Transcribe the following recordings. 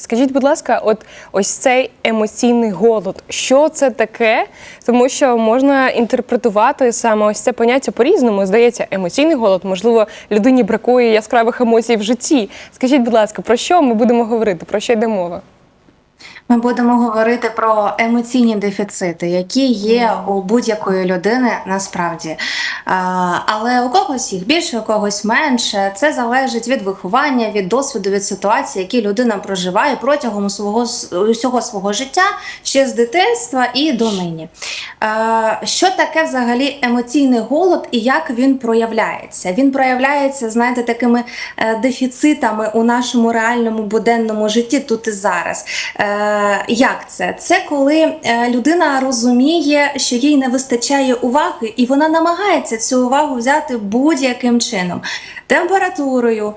Скажіть, будь ласка, от ось цей емоційний голод, що це таке? Тому що можна інтерпретувати саме ось це поняття по-різному. Здається, емоційний голод, можливо, людині бракує яскравих емоцій в житті. Скажіть, будь ласка, про що ми будемо говорити? Про що йде мова? Ми будемо говорити про емоційні дефіцити, які є у будь-якої людини насправді. Але у когось їх більше, у когось менше. Це залежить від виховання, від досвіду, від ситуації, які людина проживає протягом свого усього свого життя ще з дитинства і до нині. Що таке взагалі емоційний голод і як він проявляється? Він проявляється, знаєте, такими е, дефіцитами у нашому реальному буденному житті тут і зараз. Е, Як це? Це коли е, людина розуміє, що їй не вистачає уваги, і вона намагається цю увагу взяти будь-яким чином. Температурою,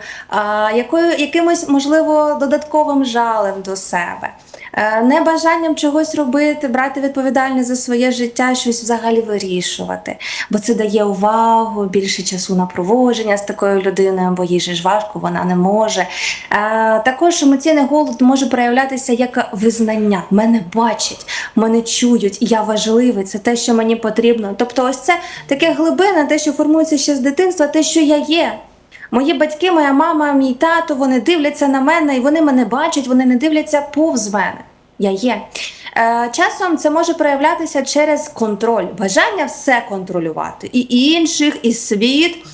якою, якимось, можливо, додатковим жалем до себе, небажанням чогось робити, брати відповідальність за своє життя, щось взагалі вирішувати. Бо це дає увагу, більше часу на проводження з такою людиною, бо їй же ж важко, вона не може. Е, Також емоційний голод може проявлятися як визнання. Мене бачать, мене чують, я важливий, це те, що мені потрібно. Тобто, ось це таке глибина, те, що формується ще з дитинства, те, що я є. Мої батьки, моя мама, мій тато, вони дивляться на мене і вони мене бачать, вони не дивляться повз мене. Я є. Е, часом це може проявлятися через контроль, бажання все контролювати. І інших, і світ.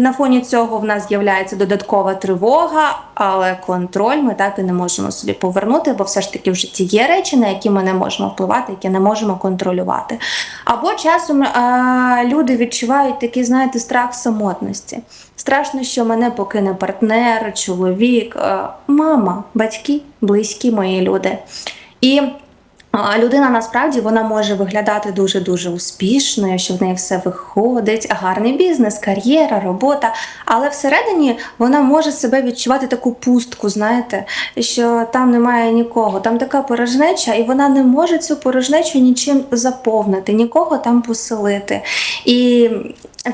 На- фоні цього в нас з'являється додаткова тривога, але контроль ми так і не можемо собі повернути, бо все ж таки в житті є речі, на які ми не можемо впливати, які не можемо контролювати. Або часом е, люди відчувають такий, знаєте, страх самотності. Страшно, що мене покине партнер, чоловік, е, мама, батьки, близькі мої люди. І Людина насправді вона може виглядати дуже дуже успішною, що в неї все виходить, гарний бізнес, кар'єра, робота. Але всередині вона може себе відчувати таку пустку, знаєте, що там немає нікого, там така порожнеча, і вона не може цю порожнечу нічим заповнити, нікого там поселити. І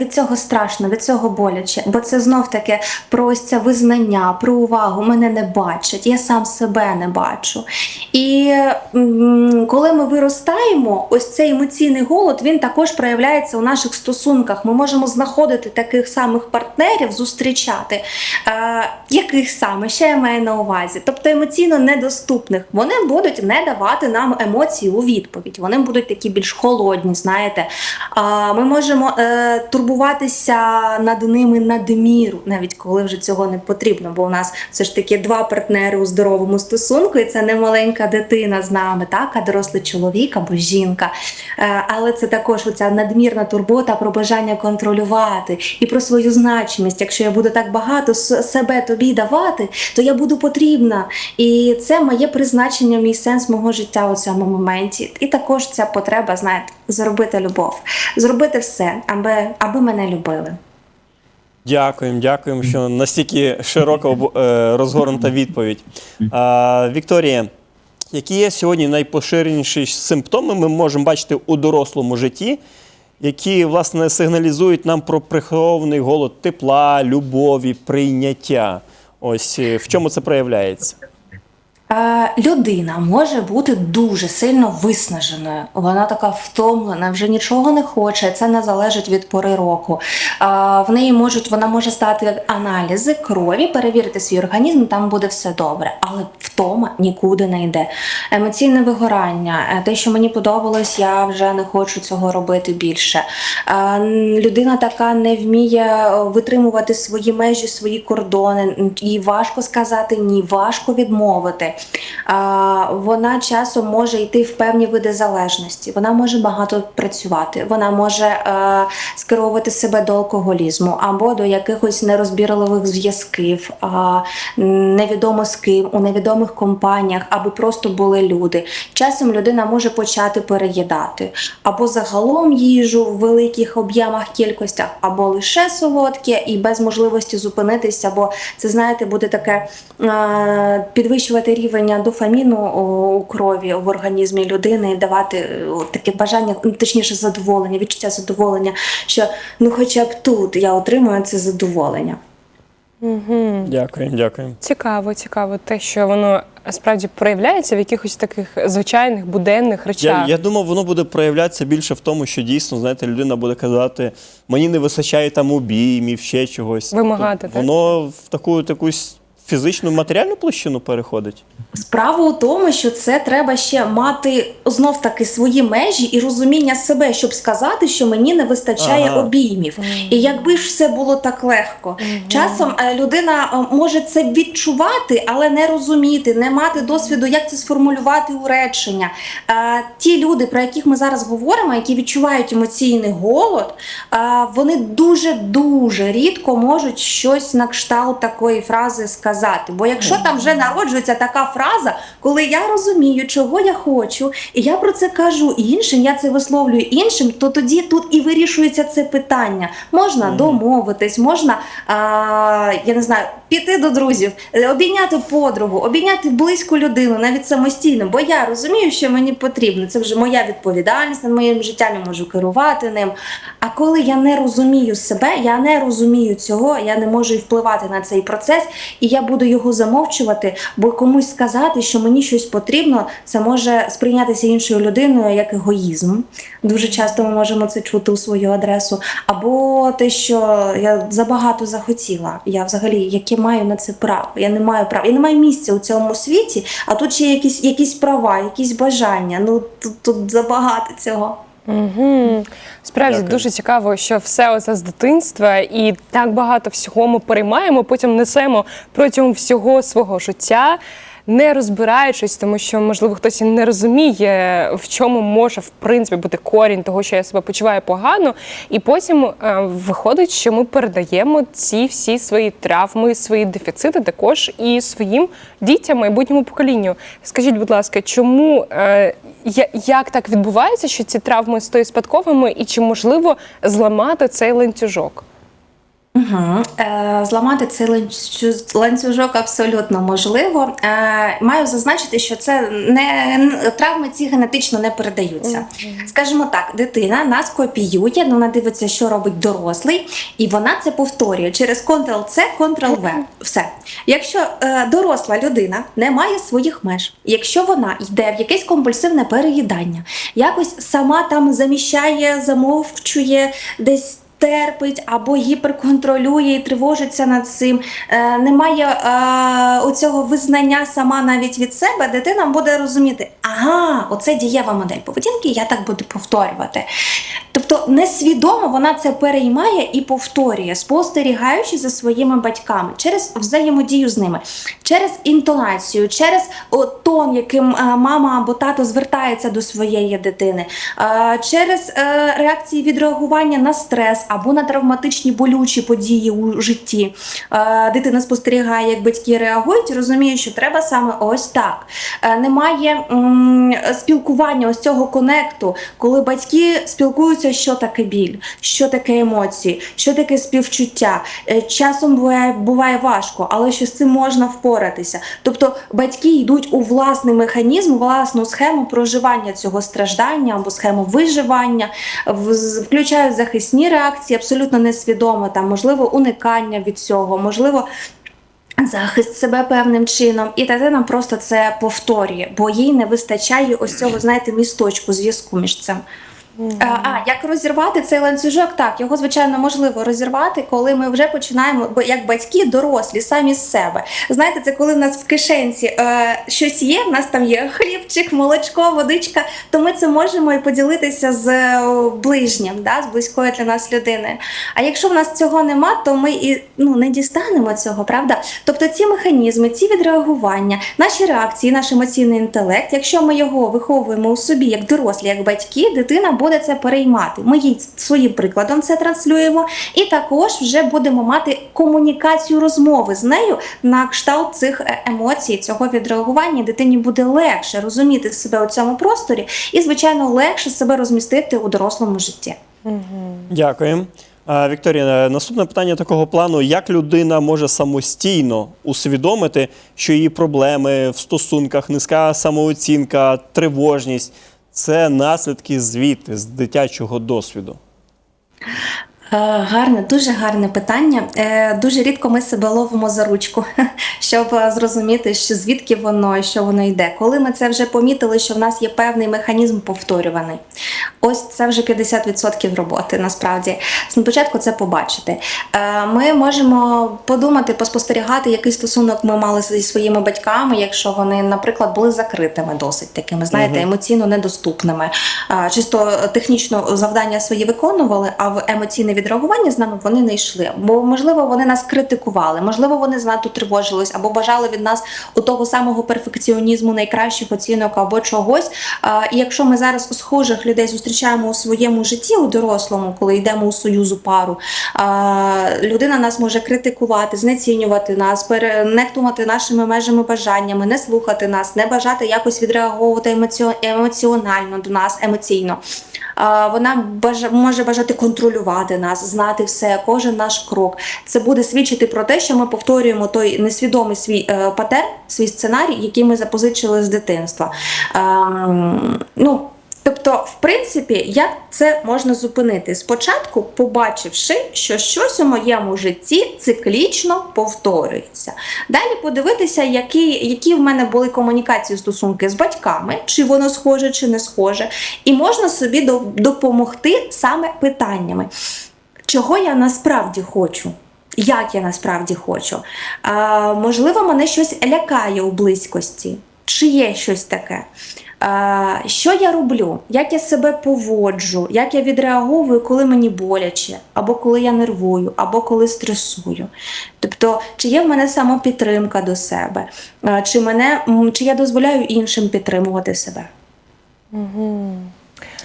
від цього страшно, від цього боляче, бо це знов таки про визнання, про увагу. Мене не бачать, я сам себе не бачу. І коли ми виростаємо, ось цей емоційний голод він також проявляється у наших стосунках. Ми можемо знаходити таких самих партнерів, зустрічати. Е, яких саме ще я маю на увазі? Тобто емоційно недоступних. Вони будуть не давати нам емоції у відповідь. Вони будуть такі більш холодні, знаєте. А, Ми можемо е, турбуватися над ними надміру, навіть коли вже цього не потрібно, бо у нас все ж таки два партнери у здоровому стосунку, і це не маленька дитина з нами, так, а дорослий чоловік або жінка. Е, Але це також оця надмірна турбота про бажання контролювати і про свою значимість. Якщо я буду так багато себе тобі давати, то я буду потрібна. І це моє призначення, мій сенс мого життя у цьому моменті. І також ця потреба, знаєте, зробити любов, зробити все, аби, аби мене любили. Дякуємо, дякуємо, що настільки широка е, розгорнута відповідь. Вікторія, які є сьогодні найпоширеніші симптоми ми можемо бачити у дорослому житті, які власне сигналізують нам про прихований голод тепла, любові, прийняття? Ось е, в чому це проявляється? Е, Людина може бути дуже сильно виснаженою. Вона така втомлена, вже нічого не хоче. Це не залежить від пори року. Е, В неї можуть вона може стати аналізи крові, перевірити свій організм, там буде все добре. Але втома нікуди не йде. Емоційне вигорання, е, те, що мені подобалось, я вже не хочу цього робити більше. Людина така не вміє витримувати свої межі, свої кордони. Їй важко сказати ні, важко відмовити. Вона часом може йти в певні види залежності. Вона може багато працювати, вона може е, скеровувати себе до алкоголізму або до якихось нерозбірливих зв'язків, невідомо з ким, у невідомих компаніях, аби просто були люди. Часом людина може почати переїдати або загалом їжу в великих об'ємах кількостях, або лише солодке і без можливості зупинитися, бо це знаєте, буде таке е, підвищувати рівень дофаміну у- крові в організмі людини і давати е, таке бажання, ну, точніше, задоволення, відчуття задоволення, що ну, хоча б тут я отримую це задоволення. Дякуємо, дякуємо. Цікаво, цікаво, те, що воно справді проявляється в якихось таких звичайних буденних Я, речах. я думав, воно буде проявлятися більше в тому, що дійсно, знаєте, людина буде казати, мені не вистачає там обіймів, ще чогось. Вимагати, Тобто так? Воно в таку якусь фізичну матеріальну площину переходить. Справа у тому, що це треба ще мати знов таки свої межі і розуміння себе, щоб сказати, що мені не вистачає Ага. обіймів. І якби ж все було так легко. Часом е, людина е, може це відчувати, але не розуміти, не мати досвіду, як це сформулювати у речення. Е, Ті люди, про яких ми зараз говоримо, які відчувають емоційний голод, вони дуже дуже рідко можуть щось на кшталт такої фрази сказати. Бо якщо там вже народжується така фраза, коли я розумію, чого я хочу, і я про це кажу іншим, я це висловлюю іншим, то тоді тут і вирішується це питання. Можна домовитись, можна а, я не знаю, піти до друзів, е, обійняти подругу, обійняти близьку людину, навіть самостійно, бо я розумію, що мені потрібно. Це вже моя відповідальність над моїм життям, я можу керувати ним. А коли я не розумію себе, я не розумію цього, я не можу і впливати на цей процес, і я буду його замовчувати, бо комусь сказати, що мені щось потрібно, це може сприйнятися іншою людиною як егоїзм. Дуже часто ми можемо це чути у свою адресу. Або те, що я забагато захотіла. Я взагалі яке маю на це право. Я не маю права. Я не маю місця у цьому світі, а тут ще якісь, якісь права, якісь бажання. Ну тут, тут забагато цього. Угу. Справді Дякую. дуже цікаво, що все оце з дитинства, і так багато всього ми переймаємо, потім несемо протягом всього свого життя. Не розбираючись, тому що можливо хтось і не розуміє, в чому може в принципі бути корінь того, що я себе почуваю погано, і потім е, виходить, що ми передаємо ці всі свої травми, свої дефіцити також і своїм дітям, майбутньому поколінню. Скажіть, будь ласка, чому е, як так відбувається, що ці травми стають спадковими, і чи можливо зламати цей ланцюжок? Угу. Зламати цей ланцю- ланцюжок абсолютно можливо. Е, маю зазначити, що це не травми ці генетично не передаються. Скажімо так, дитина нас копіює, ну, вона дивиться, що робить дорослий, і вона це повторює через Ctrl-C, Ctrl-V. Все. Якщо е, доросла людина не має своїх меж, якщо вона йде в якесь компульсивне переїдання, якось сама там заміщає, замовчує десь. Терпить або гіперконтролює і тривожиться над цим. Е, немає е, оцього визнання сама навіть від себе, дитина буде розуміти, ага, оце дієва модель поведінки, я так буду повторювати. Тобто несвідомо вона це переймає і повторює, спостерігаючи за своїми батьками через взаємодію з ними, через інтонацію, через тон, яким е, мама або тато звертається до своєї дитини, е, через е, реакції відреагування на стрес або на травматичні болючі події у житті. Дитина спостерігає, як батьки реагують, розуміє, що треба саме ось так. Немає спілкування ось цього конекту, коли батьки спілкуються, що таке біль, що таке емоції, що таке співчуття. Е, Часом буває, буває важко, але що з цим можна впоратися. Тобто батьки йдуть у власний механізм, власну схему проживання цього страждання або схему виживання, включають захисні реакції, абсолютно несвідомо, там можливо уникання від цього, можливо. Захист себе певним чином, і дитина просто це повторює, бо їй не вистачає ось цього, знаєте, місточку зв'язку між цим. А, а як розірвати цей ланцюжок? Так, його звичайно можливо розірвати, коли ми вже починаємо, бо як батьки дорослі самі з себе. Знаєте, це коли в нас в кишенці е, щось є, в нас там є хлібчик, молочко, водичка, то ми це можемо і поділитися з е, ближнім, да, з близькою для нас людиною. А якщо в нас цього нема, то ми і ну не дістанемо цього, правда? Тобто ці механізми, ці відреагування, наші реакції, наш емоційний інтелект, якщо ми його виховуємо у собі як дорослі, як батьки, дитина буде це переймати. Ми їй своїм прикладом це транслюємо, і також вже будемо мати комунікацію розмови з нею на кшталт цих е, емоцій, цього відреагування. Дитині буде легше розуміти себе у цьому просторі і, звичайно, легше себе розмістити у дорослому житті. Дякуємо. Вікторія, наступне питання такого плану: як людина може самостійно усвідомити, що її проблеми в стосунках, низька самооцінка, тривожність це наслідки звідти з дитячого досвіду? Е, Гарне, дуже гарне питання. Е, Дуже рідко ми себе ловимо за ручку, щоб е, зрозуміти, що звідки воно і що воно йде. Коли ми це вже помітили, що в нас є певний механізм повторюваний. Ось це вже 50% роботи. Насправді спочатку це побачити. Ми можемо подумати, поспостерігати, який стосунок ми мали зі своїми батьками, якщо вони, наприклад, були закритими, досить такими, знаєте, емоційно недоступними. Чисто технічно завдання свої виконували, а в емоційне відреагування з нами вони не йшли. Бо можливо вони нас критикували, можливо, вони занадто тривожились або бажали від нас у того самого перфекціонізму, найкращих оцінок або чогось. І якщо ми зараз схожих людей зустрічаємо у своєму житті у дорослому, коли йдемо у союзу пару, людина нас може критикувати, знецінювати нас, перенехтувати нашими межами бажаннями, не слухати нас, не бажати якось відреагувати емоціо- емоціонально до нас, емоційно. Вона може бажати контролювати нас, знати все, кожен наш крок. Це буде свідчити про те, що ми повторюємо той несвідомий свій е, патер, свій сценарій, який ми запозичили з дитинства. Ем, ну, Тобто, в принципі, як це можна зупинити? Спочатку, побачивши, що щось у моєму житті циклічно повторюється. Далі подивитися, які, які в мене були комунікації стосунки з батьками, чи воно схоже, чи не схоже, і можна собі до- допомогти саме питаннями, чого я насправді хочу. Як я насправді хочу? А, можливо, мене щось лякає у близькості. Чи є щось таке? А, що я роблю? Як я себе поводжу? Як я відреаговую, коли мені боляче, або коли я нервую, або коли стресую? Тобто, чи є в мене самопідтримка до себе? Чи, мене, чи я дозволяю іншим підтримувати себе?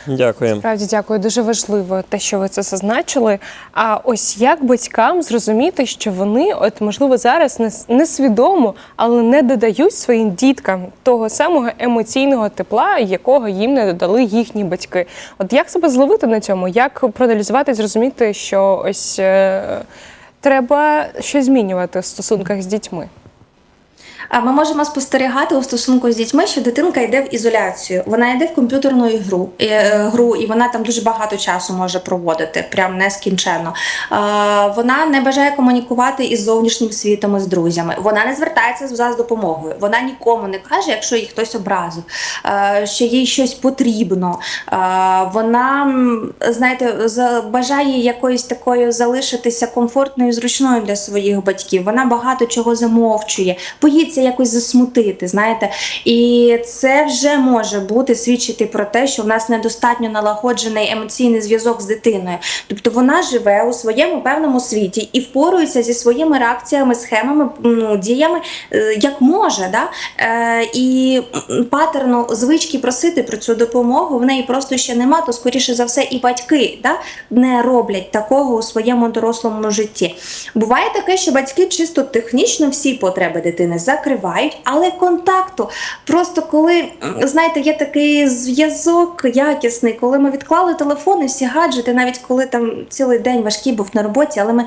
Дякую. Справді дякую, дуже важливо те, що ви це зазначили. А ось як батькам зрозуміти, що вони, от можливо, зараз несвідомо, але не додають своїм діткам того самого емоційного тепла, якого їм не додали їхні батьки. От як себе зловити на цьому? Як проаналізувати зрозуміти, що ось е, треба щось змінювати в стосунках з дітьми? Ми можемо спостерігати у стосунку з дітьми, що дитинка йде в ізоляцію. Вона йде в комп'ютерну ігру, і, е, гру, і вона там дуже багато часу може проводити, прям нескінченно. Вона не бажає комунікувати із зовнішнім світом, із друзями. Вона не звертається за з допомогою. Вона нікому не каже, якщо її хтось образив, що їй щось потрібно. Вона, знаєте, бажає якоюсь такою залишитися комфортною, зручною для своїх батьків. Вона багато чого замовчує, боїться якось засмутити. Знаєте, і це вже може бути свідчити про те, що в нас недостатньо налагоджений емоційний зв'язок з дитиною. Тобто вона живе у своєму певному світі і впорується зі своїми реакціями, схемами, ну, діями, е, як може. Да? Е, і патерну звички просити про цю допомогу в неї просто ще нема, то скоріше за все і батьки да, не роблять такого у своєму дорослому житті. Буває таке, що батьки чисто технічно всі потреби дитини закривають, але контакту просто коли знаєте, є такий зв'язок якісний, коли ми відклали телефони, всі гаджети, навіть коли там цілий день важкий був на роботі, але ми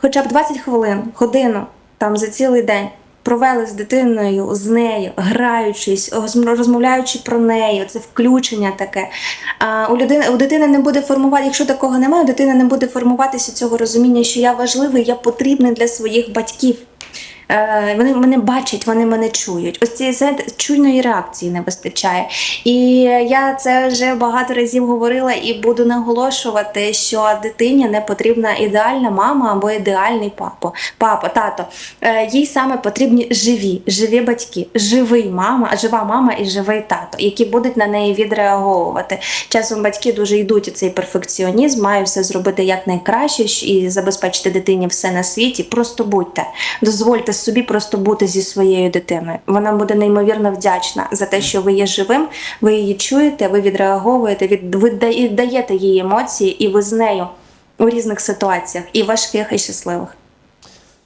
хоча б 20 хвилин, годину там за цілий день. Провели з дитиною, з нею, граючись, розм- розмовляючи про неї, це включення таке. А у людини у дитини не буде формувати, якщо такого немає, у дитини не буде формуватися цього розуміння, що я важливий, я потрібний для своїх батьків. Е, Вони мене бачать, вони мене чують. Ось цієї чуйної реакції не вистачає. І я це вже багато разів говорила і буду наголошувати, що дитині не потрібна ідеальна мама або ідеальний папа. Папа, тато. Е, Їй саме потрібні живі, живі батьки, живий мама, жива мама і живий тато, які будуть на неї відреаговувати. Часом батьки дуже йдуть у цей перфекціонізм, мають все зробити якнайкраще і забезпечити дитині все на світі. Просто будьте, дозвольте собі просто бути зі своєю дитиною. Вона буде неймовірно вдячна за те, що ви є живим, ви її чуєте, ви відреаговуєте, від, ви даєте їй емоції, і ви з нею у різних ситуаціях, і важких, і щасливих.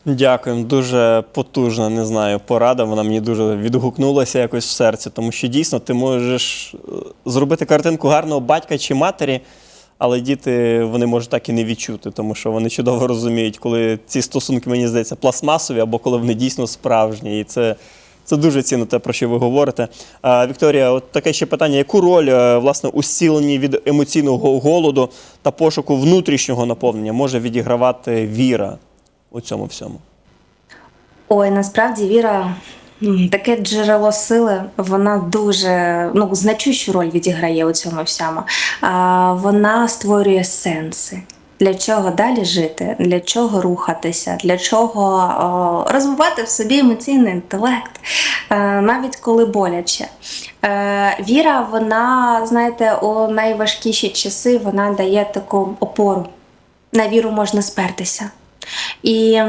Дякуємо. Дуже потужна, не знаю, порада. Вона мені дуже відгукнулася якось в серці, тому що дійсно ти можеш е, зробити картинку гарного батька чи матері, але діти вони можуть так і не відчути, тому що вони чудово розуміють, коли ці стосунки, мені здається, пластмасові або коли вони дійсно справжні. І це Це дуже цінно те, про що ви говорите. А, Вікторія, от таке ще питання: яку роль е, власне у зціленні від емоційного голоду та пошуку внутрішнього наповнення може відігравати віра у цьому всьому? Ой, насправді віра таке джерело сили, вона дуже ну, значущу роль відіграє у цьому всьому. А, вона створює сенси. Для чого далі жити, для чого рухатися, для чого о, розвивати в собі емоційний інтелект, е, навіть коли боляче. Е, віра, вона, знаєте, у найважкіші часи вона дає таку опору. На віру можна спертися. І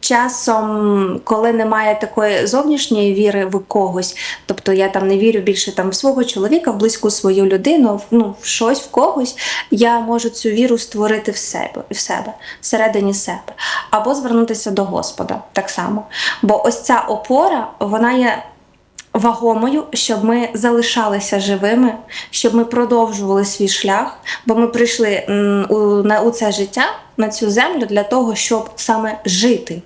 часом, коли немає такої зовнішньої віри в когось, тобто я там не вірю більше там в свого чоловіка, в близьку свою людину, в- ну, в щось, в когось, я можу цю віру створити в себе, в себе, всередині себе, або звернутися до Господа так само. Бо ось ця опора, вона є вагомою, щоб ми залишалися живими, щоб ми продовжували свій шлях, бо ми прийшли на, у це життя, на цю землю для того, щоб саме жити.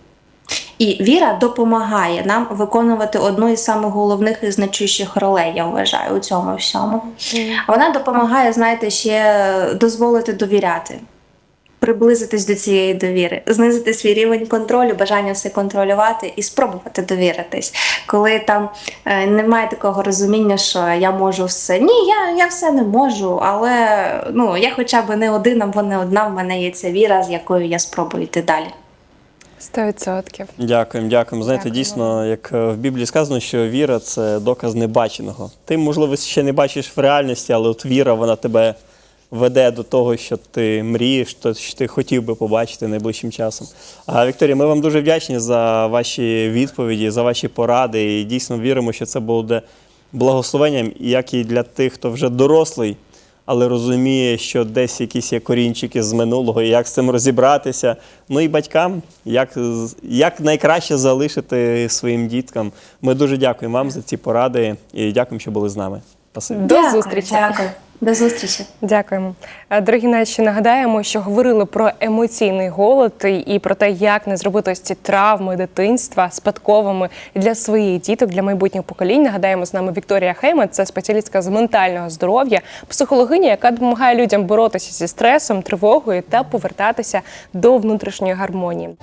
І віра допомагає нам виконувати одну із самих головних і значущих ролей, я вважаю, у цьому всьому. Вона допомагає, знаєте, ще дозволити довіряти приблизитись до цієї довіри, знизити свій рівень контролю, бажання все контролювати і спробувати довіритись. Коли там е, немає такого розуміння, що я можу все. Ні, я, я все не можу, але ну я хоча б не один або не одна. В мене є ця віра, з якою я спробую йти далі. Сто відсотків. Дякуємо, дякуємо. Знаєте, Дякуємо. дійсно, як е, в Біблії сказано, що віра це доказ небаченого. Ти, можливо, ще не бачиш в реальності, але от віра вона тебе веде до того, що ти мрієш, то що ти хотів би побачити найближчим часом. А Вікторія, ми вам дуже вдячні за ваші відповіді, за ваші поради. І дійсно віримо, що це буде благословенням, як і для тих, хто вже дорослий. Але розуміє, що десь якісь є корінчики з минулого, і як з цим розібратися. Ну і батькам, як, як найкраще залишити своїм діткам. Ми дуже дякуємо вам за ці поради і дякуємо, що були з нами. Спасибі. До зустрічі. Дякую. До зустрічі. Дякуємо. Е, Дорогі наші, нагадаємо, що говорили про емоційний голод і- про те, як не зробити ось ці травми дитинства спадковими для своїх діток, для майбутніх поколінь. Нагадаємо, з нами Вікторія Хейман, це спеціалістка з ментального здоров'я, психологиня, яка допомагає людям боротися зі стресом, тривогою та повертатися до внутрішньої гармонії.